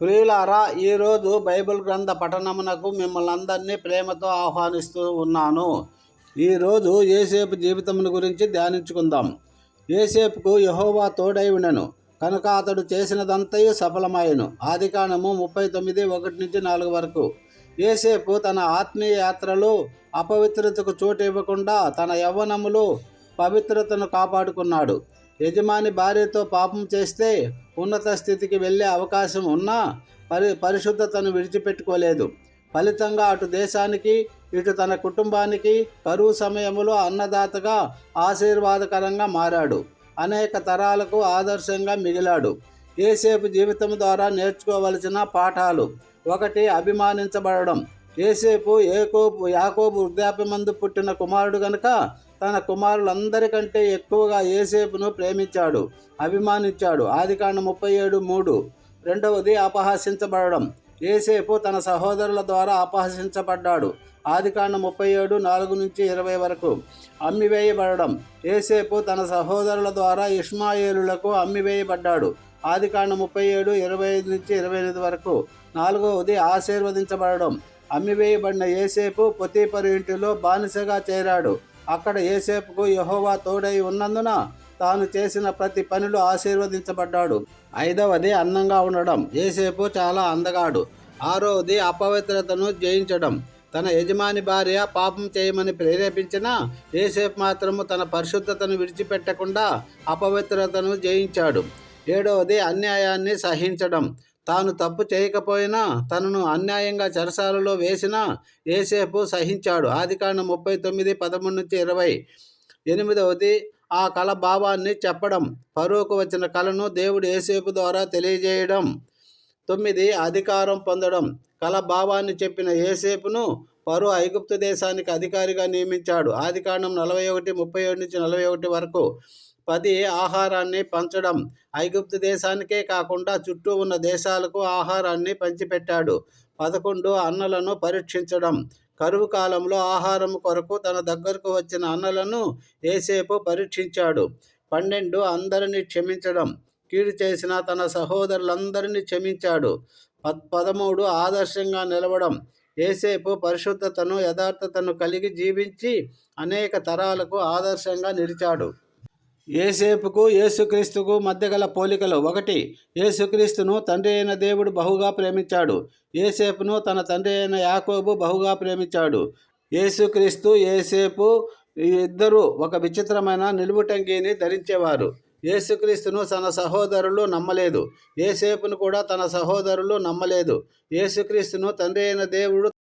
ప్రియులారా ఈరోజు బైబిల్ గ్రంథ పఠనమునకు మిమ్మల్ని అందరినీ ప్రేమతో ఆహ్వానిస్తూ ఉన్నాను. ఈరోజు ఏసేపు జీవితమును గురించి ధ్యానించుకుందాం. ఏసేపుకు యహోవా తోడై ఉండను కనుక అతడు చేసినదంతయు సఫలమాయను. ఆదికాండము ముప్పై తొమ్మిది ఒకటి నుంచి నాలుగు వరకు. ఏసేపు తన ఆత్మీయ యాత్రలు అపవిత్రతకు చోటు ఇవ్వకుండా తన యవ్వనములు పవిత్రతను కాపాడుకున్నాడు. యజమాని భార్యతో పాపం చేస్తే ఉన్నత స్థితికి వెళ్ళే అవకాశం ఉన్నా పరి పరిశుద్ధతను విడిచిపెట్టుకోలేదు. ఫలితంగా అటు దేశానికి ఇటు తన కుటుంబానికి కరువు సమయంలో అన్నదాతగా ఆశీర్వాదకరంగా మారాడు. అనేక తరాలకు ఆదర్శంగా మిగిలాడు. ఏసేపు జీవితం ద్వారా నేర్చుకోవలసిన పాఠాలు. ఒకటి అభిమానించబడడం. ఏసేపు ఏకోపు యాకోబు వృద్ధాప్యమందు పుట్టిన కుమారుడు గనుక తన కుమారులందరికంటే ఎక్కువగా ఏసేపును ప్రేమించాడు అభిమానించాడు. ఆదికాండ ముప్పై ఏడు మూడు. రెండవది అపహాసించబడడం. ఏసేపు తన సహోదరుల ద్వారా అపహసించబడ్డాడు. ఆదికాండ ముప్పై ఏడు నాలుగు నుంచి ఇరవై వరకు అమ్మివేయబడడం. ఏసేపు తన సహోదరుల ద్వారా ఇష్మాయేలులకు అమ్మివేయబడ్డాడు. ఆదికాండ ముప్పై ఏడు ఇరవై ఐదు నుంచి ఇరవై ఎనిమిది వరకు. నాలుగవది ఆశీర్వదించబడడం. అమ్మివేయబడిన ఏసేపు పొతీపరు ఇంటిలో బానిసగా చేరాడు. అక్కడ ఏసేపుకు యహోవా తోడై ఉన్నందున తాను చేసిన ప్రతి పనిలో ఆశీర్వదించబడ్డాడు. ఐదవది అందంగా ఉండడం. ఏసేపు చాలా అందగాడు. ఆరవది అపవిత్రతను జయించడం. తన యజమాని భార్య పాపం చేయమని ప్రేరేపించిన ఏసేపు మాత్రము తన పరిశుద్ధతను విడిచిపెట్టకుండా అపవిత్రతను జయించాడు. ఏడవది అన్యాయాన్ని సహించడం. తాను తప్పు చేయకపోయినా తనను అన్యాయంగా చెరసాలలో వేసినా ఏసేపు సహించాడు. ఆదికాండం ముప్పై తొమ్మిది పదమూడు నుంచి ఇరవై ఎనిమిదవది ఆ కళ భావాన్ని చెప్పడం పరువుకు వచ్చిన కళను దేవుడు ఏసేపు ద్వారా తెలియజేయడం. తొమ్మిది అధికారం పొందడం. కల భావాన్ని చెప్పిన ఏసేపును పరు ఐగుప్తు దేశానికి అధికారిగా నియమించాడు. ఆదికాండం నలభై ఒకటి ముప్పై ఏడు నుంచి నలభై ఒకటి వరకు పది ఆహారాన్ని పంచడం ఐగుప్తు దేశానికే కాకుండా చుట్టూ ఉన్న దేశాలకు ఆహారాన్ని పంచిపెట్టాడు. పదకొండు అన్నలను పరీక్షించడం. కరువు కాలంలో ఆహారం కొరకు తన దగ్గరకు వచ్చిన అన్నలను ఏసేపు పరీక్షించాడు. పన్నెండు అందరినీ క్షమించడం. కీడు చేసిన తన సహోదరులందరినీ క్షమించాడు. పద్ పదమూడు ఆదర్శంగా నిలవడం. ఏసేపు పరిశుద్ధతను యథార్థతను కలిగి జీవించి అనేక తరాలకు ఆదర్శంగా నిలిచాడు. ఏసేపుకు యేసుక్రీస్తుకు మధ్య గల పోలికలు ఒకటి. యేసుక్రీస్తును తండ్రి అయిన దేవుడు బహుగా ప్రేమించాడు. ఏసేపును తన తండ్రి అయిన యాకోబు బహుగా ప్రేమించాడు. ఏసుక్రీస్తు ఏసేపు ఇద్దరు ఒక విచిత్రమైన నిలువుటంగిని ధరించేవారు. యేసుక్రీస్తును తన సహోదరులు నమ్మలేదు. ఏసేపును కూడా తన సహోదరులు నమ్మలేదు. యేసుక్రీస్తును తండ్రి అయిన దేవుడు